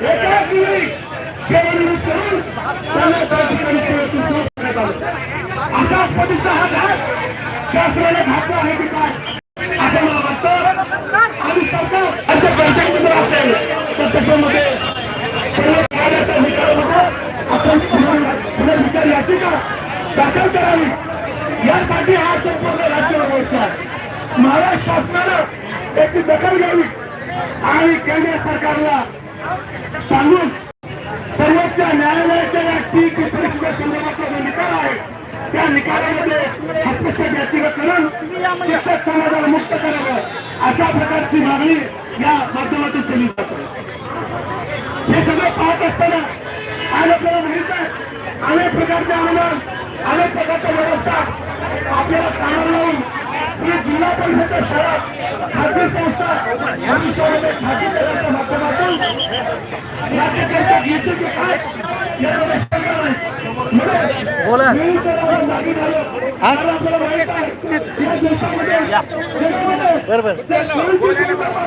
एकाच वेळी सेवानिवृत्त करून त्यांना त्या ठिकाणी सेवेतून सोडण्यात आलं. अशा पद्धतीचा हा घात घातला आहे की काय असं मला वाटतं आणि सरकार असेल तर त्याच्यामध्ये सर्व आपण पुनर्विचार याचिका दाखल करावी यासाठी हा संपूर्ण मोर्चा महाराष्ट्र शासनानं त्याची दखल घ्यावी आणि केंद्र सरकारला सांगून सर्वोच्च न्यायालयाच्या या टी परीक्षेच्या संदर्भातला जो निकाल आहे त्या निकालामध्ये हस्तक्षेप याचिका करून शिक्षक समाजाला मुक्त करावं अशा प्रकारची मागणी या माध्यमातून केली जाते. हे सगळं पाहत असताना आज आपल्याला माहीत आहे अनेक प्रकारचे अनुदान अनेक प्रकारच्या व्यवस्था आपल्याला कामाला लावून ही जिल्हा परिषदेच्या शाळा खाजगी संस्था भविष्यामध्ये खाजगी करण्याच्या माध्यमातून राज्याकरता घेतले की काय यामध्ये शंका नाही. बोला. मी जर आपण मागे झालो, तर आपल्याला माहीत आहे, या जगामध्ये बरोबर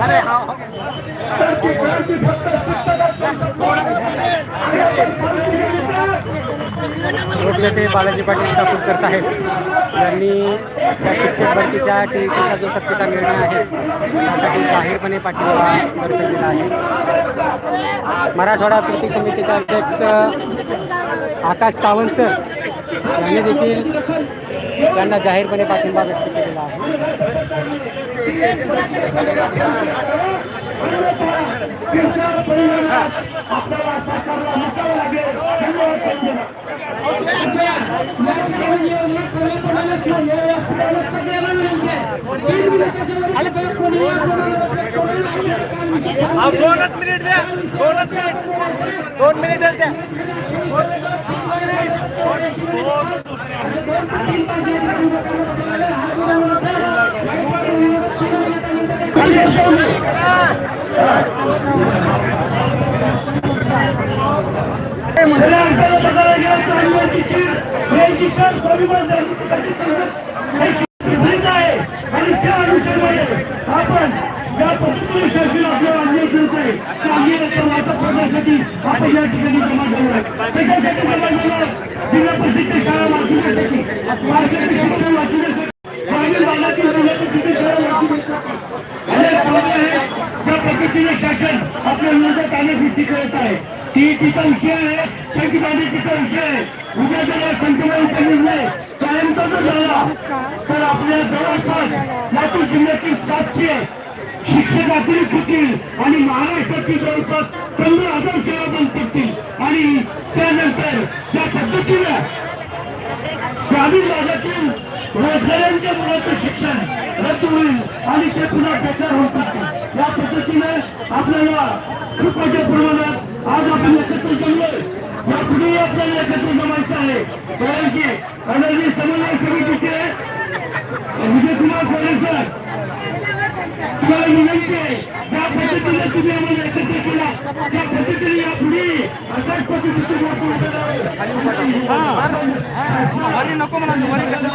अरे तर ती क्रांती फक्त आहे. आणि आपण लोकनेते बालाजी पाटील चाकूरकर साहेब यांनी त्या शिक्षक भरतीच्या टी पीचा जो सक्तीचा निर्णय आहे त्यासाठी जाहीरपणे पाठिंबा दर्शवलेला आहे. मराठवाडा कृती समितीचे अध्यक्ष आकाश सावंत सर यांनी देखील त्यांना जाहीरपणे पाठिंबा व्यक्त केलेला आहे. परिणामास आपल्याला साकारला नसावा लागेल दोनच मिनिट द्या दोनच मिनिट दोन मिनिटच द्या खऱ्या आहे. आणि त्या अनुषंगाने आपण या पद्धतीने शासन आपल्याला अन्याय करतोय त्या अन्यायाचा वाटप करण्यासाठी आपण या ठिकाणी जमा झालो आहे. त्याच्यासाठी जमा झालो जिल्हा परिषदेच्या शाळा वाचवण्यासाठी वारकरी शिक्षण वाचवण्यासाठी ग्रामीण भागातील जिल्हा परिषदेच्या शाळा वाचवण्यासाठी अनेक कामे आहेत ज्या पद्धतीने शासन आपल्या विरोधात अनेक गोष्टी करत आहे. ती तिचा विषय आहे संख्यमानिकीचा विषय आहे. उद्या जर या निर्णय कायमचा जर झाला तर आपल्या जवळपास लातूर जिल्ह्यातील सातशे शिक्षकातील होतील आणि महाराष्ट्रातील जवळपास पंधरा हजार सेवा बंद पडतील. आणि त्यानंतर त्या पद्धतीनं ग्रामीण भागातील रोजगारांच्या मुलाचं शिक्षण रद्द होईल आणि ते पुन्हा बेकार होऊ शकतील या पद्धतीने आपल्याला खूप मोठ्या प्रमाणात आज आपण एकत्र जमलोय. यापुढेही आपल्याला एकत्र जमायचं आहे. कारण की एनर्जी समन्वय समितीचे विजयकुमार कोळे सर तुम्हाला विनंती आहे ज्या पद्धतीने तुम्ही आम्हाला एकत्र केला. त्या पद्धतीने यापुढे अशाच पद्धतीचे. वरी नको म्हणा वरी कसं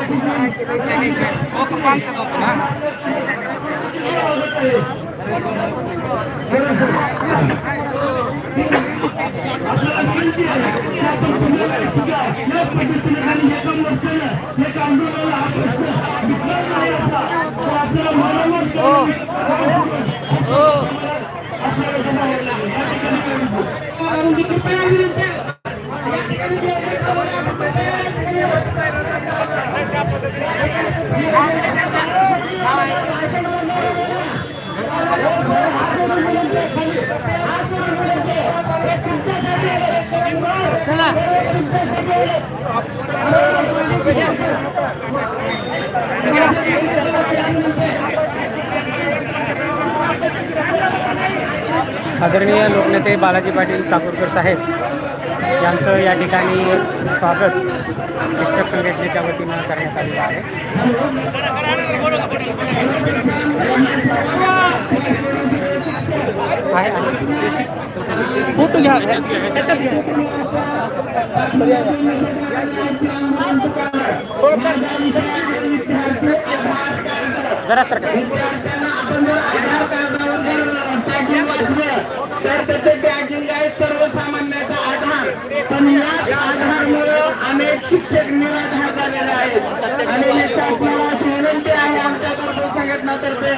Bye. आदरणीय लोकनेते बालाजी पाटील चाकूरकर साहेब यांचं या ठिकाणी स्वागत शिक्षक संघटनेच्या वतीनं करण्यात आलेलं आहे. जरा सर तर त्याचे लिंगायत सर्वसामान्याचा आधार पण याच आधारमुळं अनेक शिक्षक निराधार झालेले आहेत. आणि शासनाला अशी विनंती आहे आमच्या कर्मचारी संघटनातर्फे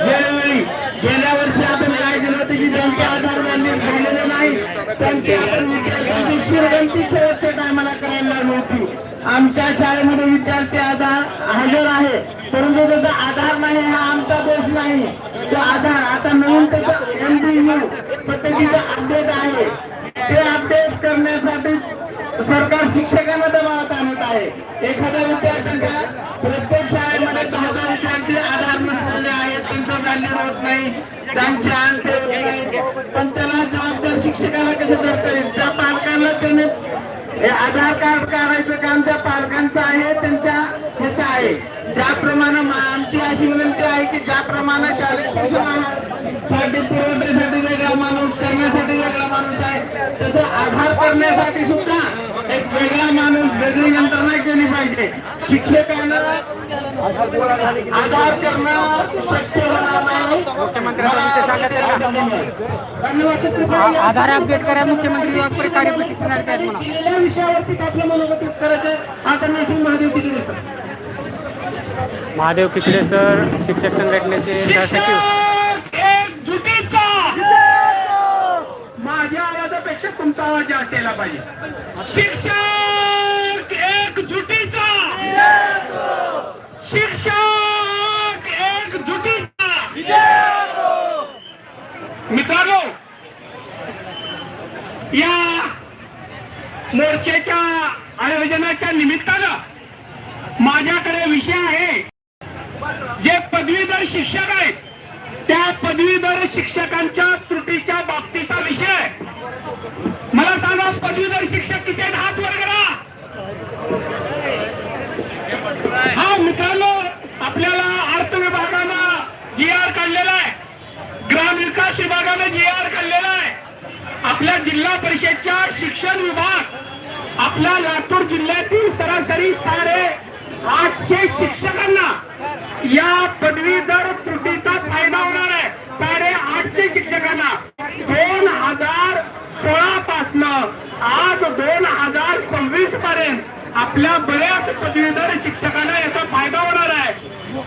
वेळोवेळी गेल्या वर्षी आपण काय दिलं होतं की ज्यांचे आधार मान्य झालेले नाही त्यांची आपण विद्यार्थ्यांची शेवटच्या टायमाला करायला होती. आमच्या शाळेमध्ये विद्यार्थी आधार हजर आहे परंतु त्याचा आधार नाही हा आमचा दोष नाही. तो आधार आता नवीन त्याचा एमडीयू पद्धतीचा अपडेट आहे. ते अपडेट करण्यासाठी सरकार शिक्षण आहेत होत नाही. त्यांचे अंक होत नाही पण त्याला जबाबदार शिक्षकाला कसं धरता येईल? त्या पालकांना त्याने हे आधार कार्ड काढायचं काम त्या पालकांचं आहे त्यांच्या ह्याचं आहे. ज्याप्रमाणे मा- आमची अशी विनंती आहे की ज्याप्रमाणे शाळेत पोषण पुरवठ्यासाठी वेगळा माणूस करण्यासाठी वेगळा माणूस आहे तसं आधार करण्यासाठी सुद्धा एक वेगळा माणूस वेगळी यंत्रणा केली पाहिजे. शिक्षकांना आधार अपडेट करा मुख्यमंत्री विभाग परी कार्य प्रशिक्षणार्थी आहेत म्हणा. दिलेल्या विषयावरतीच आपलं मनोगत व्यक्त करायचं आता नसून महादेव किती दिवसात महादेव खिचडे सर शिक्षक संघटनेचे सहसचिव. एकजुटीचा माझ्या आवाजापेक्षा तुमचा आवाज जास्त यायला पाहिजे शिक्षक एकजुटीचा मित्रांनो या मोर्चाच्या आयोजनाच्या निमित्तानं माझ्याकडे विषय आहे. जे पदवीधर शिक्षक आहेत त्या पदवीधर शिक्षकांच्या त्रुटीच्या बाबतीचा विषय मला सांगा पदवीधर शिक्षक किती आहेत? हात वर करा. हा मित्रांनो आपल्याला अर्थ विभागानं जी आर काढलेला आहे. ग्रामविकास विभागानं जी आर काढलेला आहे. आपल्या जिल्हा परिषदच्या शिक्षण विभाग आपल्या लातूर जिल्ह्यातील सरासरी साडे आठशे शिक्षकांना या पदवीधर त्रुटीचा फायदा होणार आहे. साडे आठशे शिक्षकांना दोन हजार सोळा पासनं आज दोन हजार सव्वीस पर्यंत आपल्या बऱ्याच पदवीधर शिक्षकांना याचा फायदा होणार आहे.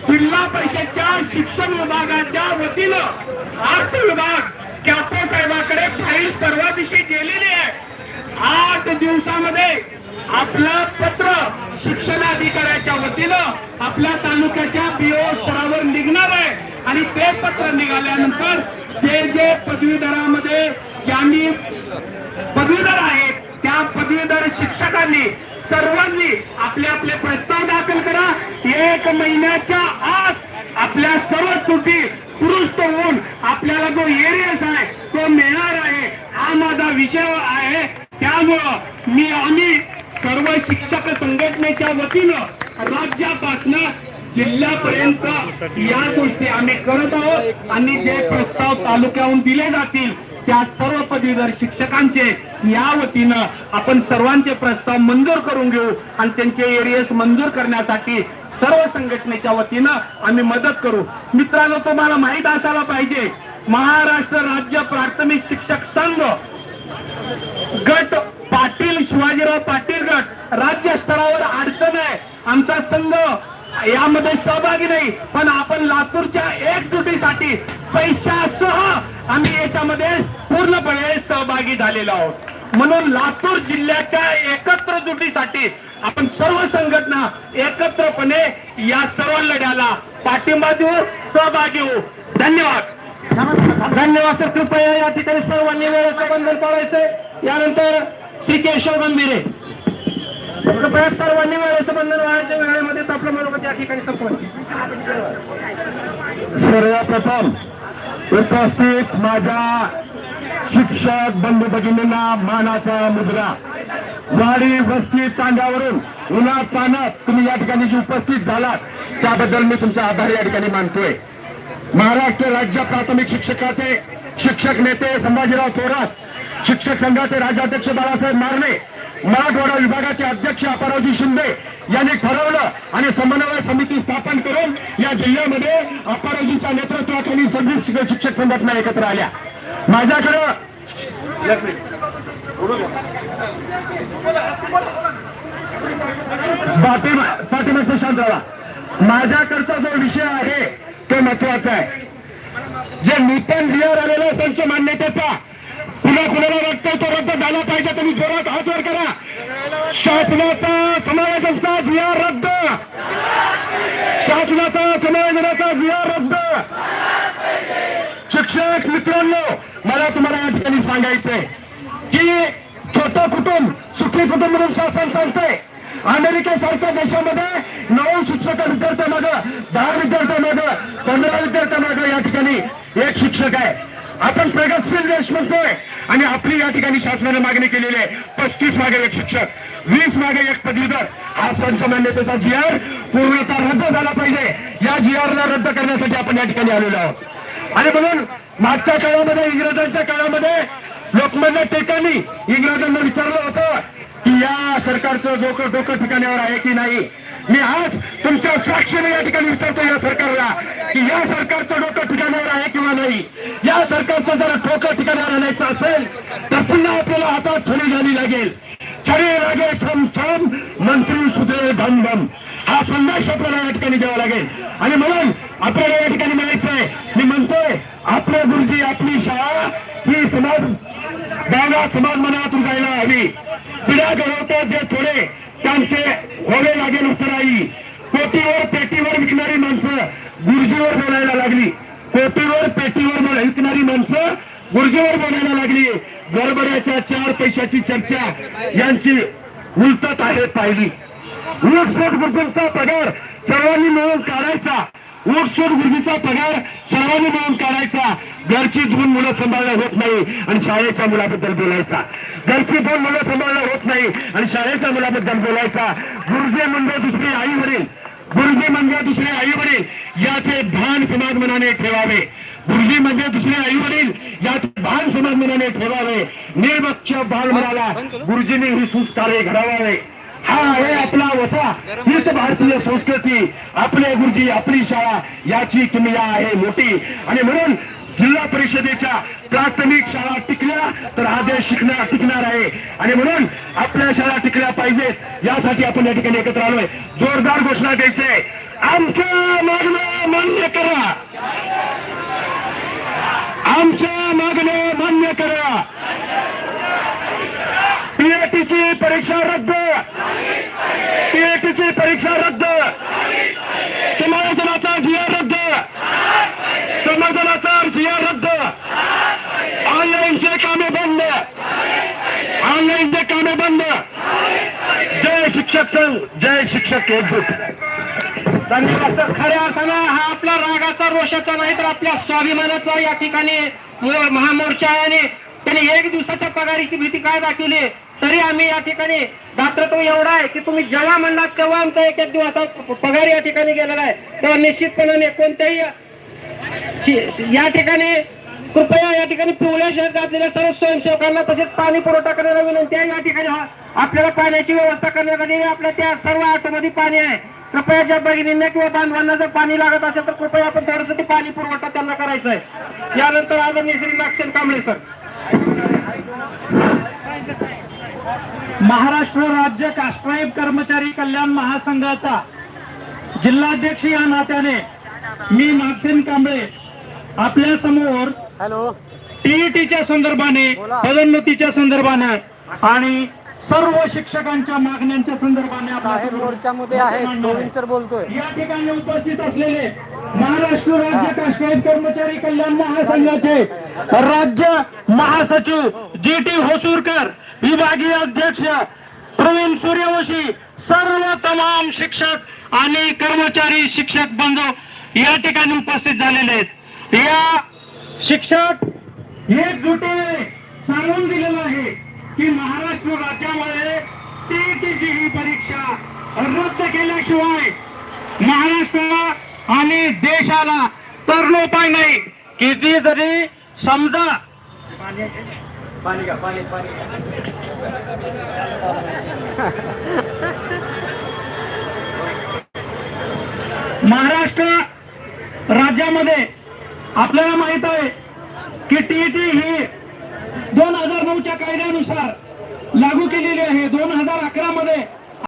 जिल्हा परिषदच्या शिक्षण विभागाच्या वतीनं अर्थ विभाग कॅपो साहेबाकडे फाईल परवा दिवशी गेलेली आहे. आठ दिवसामध्ये आपलं पत्र शिक्षणाधिकाऱ्याच्या वतीनं आपल्या तालुक्याच्या बीओ स्तरावर निघणार आहे. आणि ते पत्र निघाल्यानंतर जे जे पदवीधरामध्ये ज्यांनी पदवीधर आहेत त्या पदवीधर शिक्षकांनी सर्वांनी आपले आपले प्रस्ताव दाखल करा. एक महिन्याच्या आत आपल्या सर्व त्रुटी दुरुस्त होऊन आपल्याला जो एरियस आहे तो मिळणार आहे. हा माझा विषय आहे. त्यामुळं मी आम्ही सर्व शिक्षक संघटनेच्या वतीनं राज्यापासून जिल्ह्यापर्यंत या गोष्टी आम्ही करत आहोत आणि जे प्रस्ताव तालुक्याहून दिले जातील त्या सर्व पदवीधर शिक्षकांचे या वतीनं आपण सर्वांचे प्रस्ताव मंजूर करून घेऊ आणि त्यांचे एरियस मंजूर करण्यासाठी सर्व संघटनेच्या वतीनं आम्ही मदत करू. मित्रांनो तुम्हाला माहीत असायला पाहिजे महाराष्ट्र राज्य प्राथमिक शिक्षक संघ गट पाटील शिवाजीराव पाटील गट. राज्य स्तरावर अडचण आहे. आमचा संघ यामध्ये सहभागी नाही. पण आपण लातूरच्या एकजुटीसाठी पैशासह आम्ही याच्यामध्ये पूर्णपणे सहभागी झालेलो आहोत. म्हणून लातूर जिल्ह्याच्या एकत्र जुटीसाठी आपण सर्व संघटना एकत्रपणे या सर्व लढ्याला पाठिंबा देऊ सहभागी होऊ. धन्यवाद. धन्यवाद सर कृपया या ठिकाणी सर्वांनी वेळेचं बंधन पाळायचंय. यानंतर श्री केशव गंभीरे. कृपया सर्वांनी वेळेचं बंधन वाढायच्या वेळेमध्येच आपलं मनोगत या ठिकाणी संपवायचं. सर्वप्रथम उपस्थित माझ्या शिक्षक बंधू भगिनींना मानाचा मुद्रा. वाडी वस्ती तांड्यावरून उन्हात पाण्यात तुम्ही या ठिकाणी जे उपस्थित झालात त्याबद्दल मी तुमचा आभार या ठिकाणी मानतोय. महाराष्ट्र राज्य प्राथमिक शिक्षकाचे शिक्षक नेते संभाजीराव थोरात शिक्षक संघाचे राज्याध्यक्ष बाळासाहेब मारणे मराठवाडा विभागाचे अध्यक्ष अपारावजी शिंदे यांनी ठरवलं आणि समन्वय समिती स्थापन करून या जिल्ह्यामध्ये अपारावजीच्या नेतृत्वाखाली सव्वीस शिक्षक संघटना एकत्र आल्या. माझ्याकडं पाठिंबा पाठिंबाचं शांत राहा. माझ्याकडचा जो विषय आहे ते महत्वाचं आहे. जे नूतन जिआर आलेला आहे त्यांच्या मान्यतेचा. पुन्हा कुणाला वाटतं तो रद्द झाला पाहिजे तुम्ही जोरात हात वर करा. शासनाचा समायोजनाचा जिआर रद्द. शासनाचा समायोजनाचा जिआर रद्द. शिक्षक मित्रांनो मला तुम्हाला या ठिकाणी सांगायचंय की छोटं कुटुंब सुखी कुटुंब म्हणून शासन सांगतंय. अमेरिकेसारख्या देशामध्ये नऊ शिक्षक विद्यार्थ्यामागं दहा विद्यार्थ्यामागं पंधरा विद्यार्थ्यामागं या ठिकाणी एक शिक्षक आहे. आपण प्रगतशील देश म्हणतोय आणि आपली या ठिकाणी शासनाने मागणी केलेली आहे. पस्तीस मागे एक शिक्षक वीस मागे एक पदवीधर. हा संच मान्यतेचा जी आर पूर्णतः रद्द झाला पाहिजे. या जी ला रद्द करण्यासाठी आपण या ठिकाणी आलेलो आहोत. आणि म्हणून मागच्या काळामध्ये इंग्रजांच्या काळामध्ये लोकमान्य टेकांनी इंग्रजांना विचारलं होतं की या सरकारचं डोकं डोकं ठिकाणावर आहे की नाही? मी आज तुमच्या साक्षीने या ठिकाणी विचारतो या सरकारला की या सरकारचं डोकं ठिकाणावर आहे किंवा नाही? या सरकारचं जर डोकं ठिकाणावर आणायचं असेल तर पुन्हा आपल्याला हातात छडी घ्यावी लागेल. छडे लागे छम छम मंत्री सुधे भम भम. हा संदेश आपल्याला या ठिकाणी द्यावा लागेल. आणि म्हणून आपल्याला या ठिकाणी म्हणायचंय मी म्हणतोय आपले गुरुजी आपली शाळा ही समाज बागा समाज मनातून जायला हवी. पिढ्या घडवतो जे थोडे त्यांचे व्हावे लागेल उतराई कोटीवर पेटीवर विकणारी माणसं गुरुजीवर बोलायला लागली. कोटीवर पेटीवर विकणारी माणसं गुरुजीवर बोलायला लागली. गरबऱ्याच्या चार पैशाची चर्चा यांची उलटत आहे पाहिली. ऊटसूट गुरुजींचा पगार सर्वांनी मिळून काढायचा. ऊटसूट गुरुजीचा पगार सर्वांनी मिळून काढायचा. घरची दोन मुलं सांभाळणं होत नाही आणि शाळेच्या मुलाबद्दल बोलायचा. घरची दोन मुलं सांभाळणं होत नाही आणि शाळेच्या मुलाबद्दल बोलायचा. गुरुजी म्हणजे दुसरी आई वडील. गुरुजी म्हणजे दुसरे आई वडील. याचे भान समाज मनाने ठेवावे. गुरुजी म्हणजे दुसरे आई वडील. याचे भान समाज मनाने ठेवावे. निर्वक्ष बाल म्हणाला गुरुजींनी ही सुस्कारे घडावावे. हा आहे आपला वसा. हीच भारतीय संस्कृती. आपले गुरुजी आपली शाळा याची किमया आहे मोठी. आणि म्हणून जिल्हा परिषदेच्या प्राथमिक शाळा टिकल्या तर हा देश शिकणार टिकणार आहे. आणि म्हणून आपल्या शाळा टिकल्या पाहिजेत. यासाठी आपण या ठिकाणी एकत्र आलोय. जोरदार घोषणा द्यायचे. आमच्या मागण्या मान्य करा. आमच्या मागण्या मान्य करा. पीएटीची परीक्षा रद्द. पीएटीची रद्द. समायोजनाचा जिया रद्द. समायोजनाचा जिया रद्द. ऑनलाईनचे कामे बंद. ऑनलाईनचे कामे बंद. जय शिक्षक संघ जय शिक्षक एकजूट. धन्यवाद सर. खऱ्या अर्थानं हा आपला रागाचा रोषाचा नाही तर आपल्या स्वाभिमानाचा या ठिकाणी मो- महामोर्चा आणि त्यांनी एक दिवसाच्या पगारीची भीती काय दाखवली? तरी आम्ही या ठिकाणी दात्रत्व एवढा आहे की तुम्ही जेव्हा म्हणलात तेव्हा आमचा एक एक दिवस पगार या ठिकाणी गेलेला आहे. तेव्हा निश्चितपणाने कोणत्याही या ठिकाणी कृपया या ठिकाणी पिवळ्या शहर घातलेल्या सर्व स्वयंसेवकांना तसेच पाणी पुरवठा करण्याला विनंती आहे. या ठिकाणी आपल्याला पाण्याची व्यवस्था करण्यासाठी आपल्या त्या सर्व ऑटोमध्ये पाणी आहे. कृपया ज्या भगिनींना किंवा बांधवांना जर पाणी लागत असेल तर कृपया आपण थोडस ते पाणी पुरवठा त्यांना करायचा आहे. यानंतर आदरणीय श्री नागसेन कांबळे सर महाराष्ट्र राज्य कास्ट्राईब कर्मचारी कल्याण महासंघाचा जिल्हाध्यक्ष या नात्याने मी नागसेन कांबळे आपल्यासमोर हॅलो टीईटीच्या संदर्भाने. पदोन्नतीच्या संदर्भाने आणि सर्व शिक्षकांच्या मागण्यांच्या संदर्भाने आहे. सर बोलतोय या ठिकाणी उपस्थित असलेले महाराष्ट्र राज्य काश्मीर कर्मचारी कल्याण महासंघाचे राज्य महासचिव जी टी होसूरकर विभागीय अध्यक्ष प्रवीण सूर्यवंशी सर्व तमाम शिक्षक आणि कर्मचारी शिक्षक बंधू या ठिकाणी उपस्थित झालेले आहेत. या शिक्षक एकजुटीने सांगून दिलेलं आहे की महाराष्ट्र राज्यामध्ये टीईटीची ही परीक्षा रद्द केल्याशिवाय महाराष्ट्राला आणि देशाला तरणोपाय नाही. किती जरी समजा. महाराष्ट्र राज्यामध्ये आपल्याला माहीत आहे की टीईटी ही दोन हजार नऊच्या कायद्यानुसार लागू केलेली आहे. दोन हजार अकरा मध्ये